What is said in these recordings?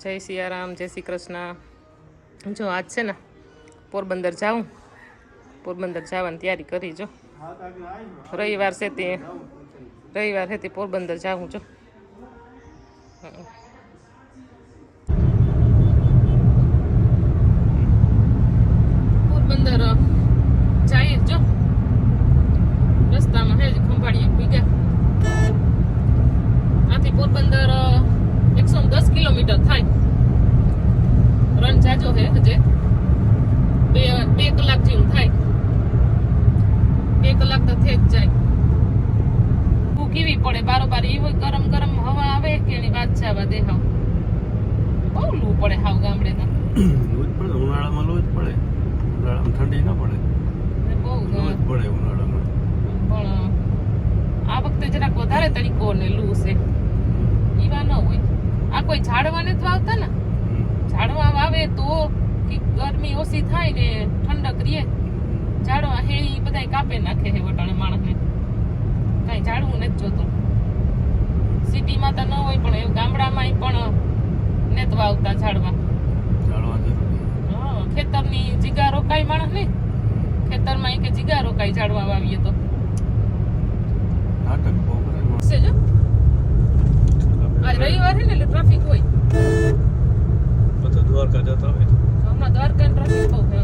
જય સિયારામ જય શ્રી કૃષ્ણ. જો આજ છે ને, પોરબંદર જાઉં. પોરબંદર જવાની તૈયારી કરી જો. રવિવાર છે તે, રવિવાર છે પોરબંદર જાઉં જો. રન હે હજે. બે બે કલાક જેવું થાય. બે કલાક તો થઈ જ જાય. કેવી પડે? બારોબાર એવી ગરમ ગરમ હવા આવે કે એની વાત છે આવા હાવ બહુ લૂ પડે હાવ ગામડે તો. જ પડે ઉનાળામાં લૂજ પડે. ઉનાળામાં ઠંડી ન પડે. બહુ લૂજ પડે ઉનાળામાં. પણ આ વખતે જરાક વધારે તરીકો ને લૂ છે. ઈવા ન હોય. આ કોઈ ઝાડવાને જ વાવતા ને. ઝાડવા વાવે તો ગરમી ઓછી થાય ને ઠંડક રહે. ઝાડવા હે એ બધાય કાપે નાખે છે વટાણે માણસને. કાંઈ ઝાડવું નથી જોતું. સિટીમાં તો ન હોય પણ એવું ગામડામાં પણ નેત વાવતા ઝાડવા. ખેતરની જીગા રોકાય માણસ ને ખેતરમાં કે જીગા રોકાય ઝાડવા વાવીએ તો. રવિવાર છે. ને એટલે ટ્રાફિક હોય. બધા દ્વારકા જતા હોય હમણાં દ્વારકા ટ્રાફિક બહુ છે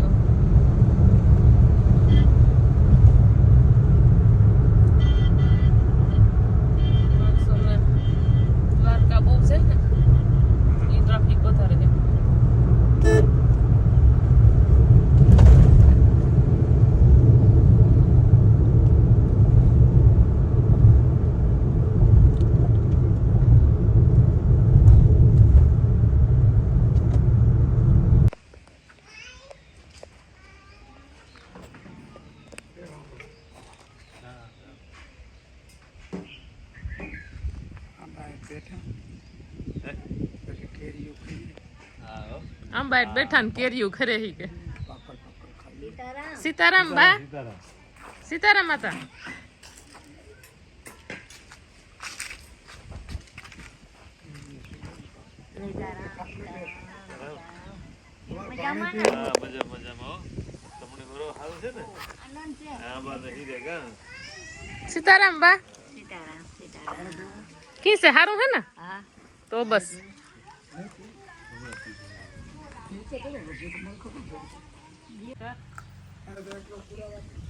માણસોને દ્વારકા બહુ છે ને ઈ ટ્રાફિક વધારે છે આંબા હેઠ બેઠા ને કેરીઓ ખરે હી કે. સીતારામ. બા. સીતારામ માતા. મજા મજામાં હો. તમને બરો સારું છે ને? હા બા નહીં રે કા સીતારામ બા. કી છે હારું હે ને તો બસ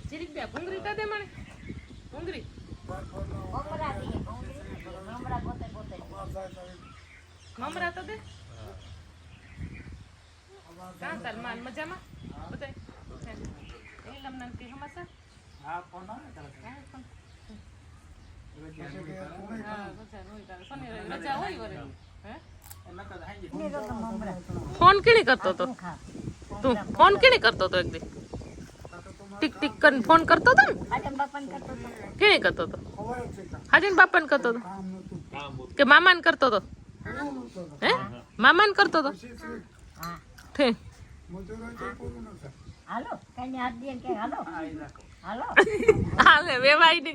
જીરીક બે ભૂંગળી તા દે મને ભૂંગળી મમરા તો દે કાં તાર માન મજામાં બધાય એ લમના કે હમાસા હા ફોન હા રજા હોય તારે શનિ રવિ રજા હોય વરે હે ફોન કેણી કરતો હતો તું ફોન કેણી કરતો હતો એક દી? ટીક ટીક કરીને ફોન કરતો હતો ને? કેણી કરતો તો? હાજીન બાપાને કરતો હતો કે મામાને કરતો હતો હે? મામાને કરતો હતો હાલો હાલો. હાલો. વેવાય ને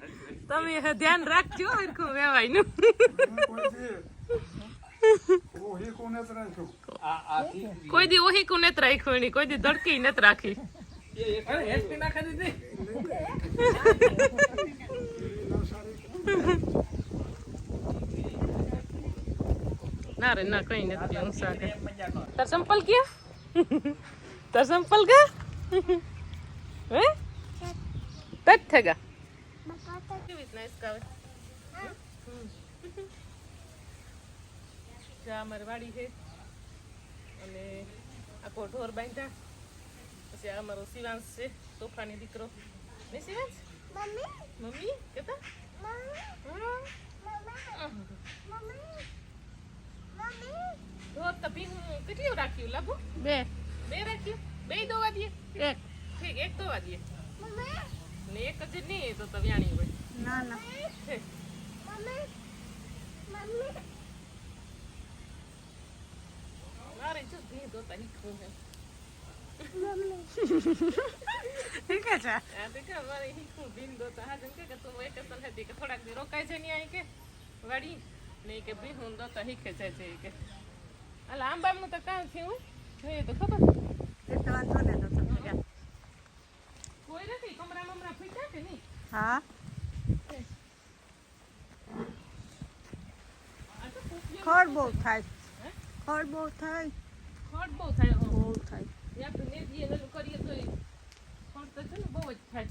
તમે હવે ધ્યાન રાખજો હરખું વેવાયનું કોઈ દી ઓહી કુ નત રાખ્યું એની કોઈ દી ધડકી નત રાખી ના રે ના કઈ નથી હું સાકે તાર સંપલ ક્યાં તાર સંપલ કા હે તત થેગા કેવી રીતના હિસકાવે જા અમારી વાડી છે. અને આખો ઢોર બાંધ્યા. પછી આ અમારો શિવાંશ છે તોફાની દીકરો. ને શિવાંશ? મમ્મી? કેતા? ઢોર તો ભીહું કેટલું રાખ્યું લાભો? બે. બે રાખ્યું? બે દોવા દઈએ? એક. ઠીક એક દોવા દઈએ. ને એક જ નહીં તો તો વ્યાણી હોય. ના ના. તો તું થોડાક દી રોકાય છે. ને કે વાડી ને કે ભી હું દોતા હીખે છે કે હાલ હાલ આંબાનું તો કામ થયું જોઈએ તો ખબર તો ને તો. કોઈ નથી કમરા મમરા ફીટ્યા કે નહીં? હા. તો ખડ બહુ થાય? ખડ બહુ થાય. ખોટ બહુ થાય. બહુ થાય. એ આપણે કરીએ તો તો છે ને બહુ જ થાય.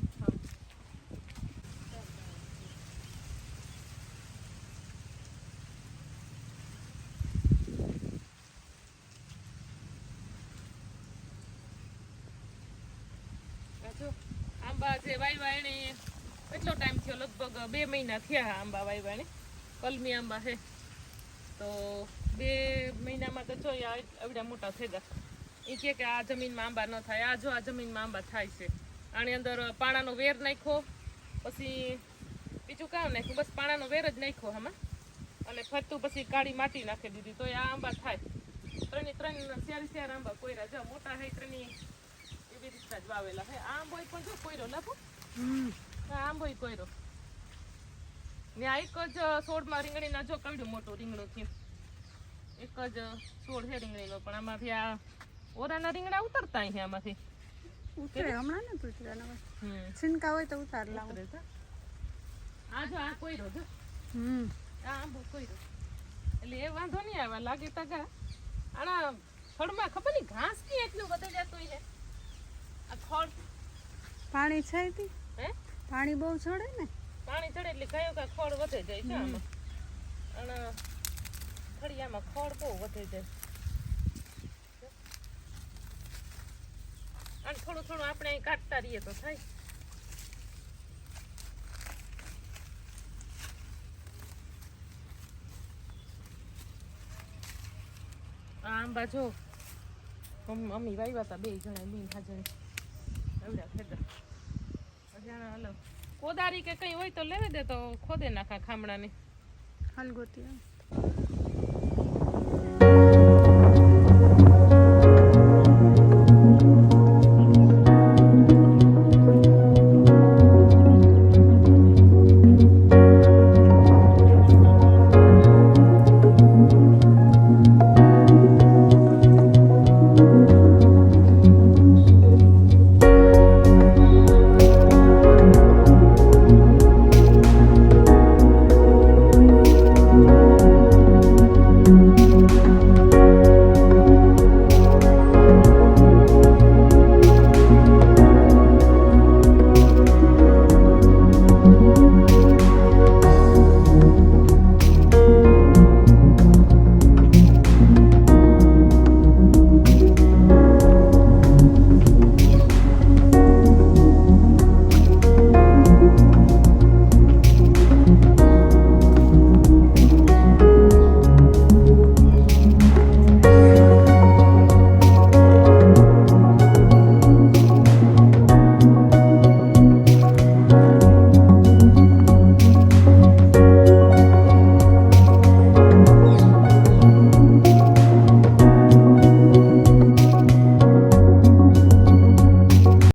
આંબા લગભગ બે મહિના થયા આંબા વાવ્યાને કલમી આંબા છે. તો બે મહિનામાં તો જો આવડા મોટા થઈ ગયા એ કહે કે આ જમીનમાં આંબા ન થાય. આ જો આ જમીનમાં આંબા થાય છે. આની અંદર પાણાનો વેર નાખ્યો. પછી બીજું કામ નાખ્યું. બસ પાણાનો વેર જ નાખ્યો આમાં. અને ફરતું પછી કાળી માટી નાખી દીધી. તો આ આંબા થાય. ત્રણે ત્રણ ચાર ચાર આંબા કોયરા. જો મોટા હે ત્રણેય એવી રીતના જ વાવેલા હે. આંબો પણ જો કોયરો લાભો આંબો કોયરો. ને આ એક જ છોડમાં રીંગણીના જો કવડું મોટું રીંગણું થયું. એક જ છોડ છે રીંગણીનો પણ આમાંથી આ ઓરાના રીંગણા ઉતરતા અહીંયા આમાંથી. ઉતરે હમણાં ને ઉતરે હમ. છીનકા હોય તો ઉતાર લાવો. આ જો આ કોઈ જો હમ. આ આંબો રોજ એટલે એ વાંધો નહીં આવે લાગે ટકા આના ફળમાં ખબર નહીં ઘાસ નહીં એટલું બધું જતું છે. આ ખડ પાણી છે હે? પાણી બહુ છોડે ને? પાણી ચડે એટલે કયો કા ખોળ વધે જાય છે આમાં. અને ફળિયામાં ખોળ બહુ વધે જાય. અને થોડું થોડું આપણે અહીં કાઢતા રહીએ તો થાય. આંબા જો મમ્મી વાવ્યા હતા બે જણા બેન હાજર. એવડા ખેતર. અજાણા અલગ. કોદારી કે કઈ હોય તો લેવી દે તો ખોદે નાખા ખામડાની હલગોતી આવે.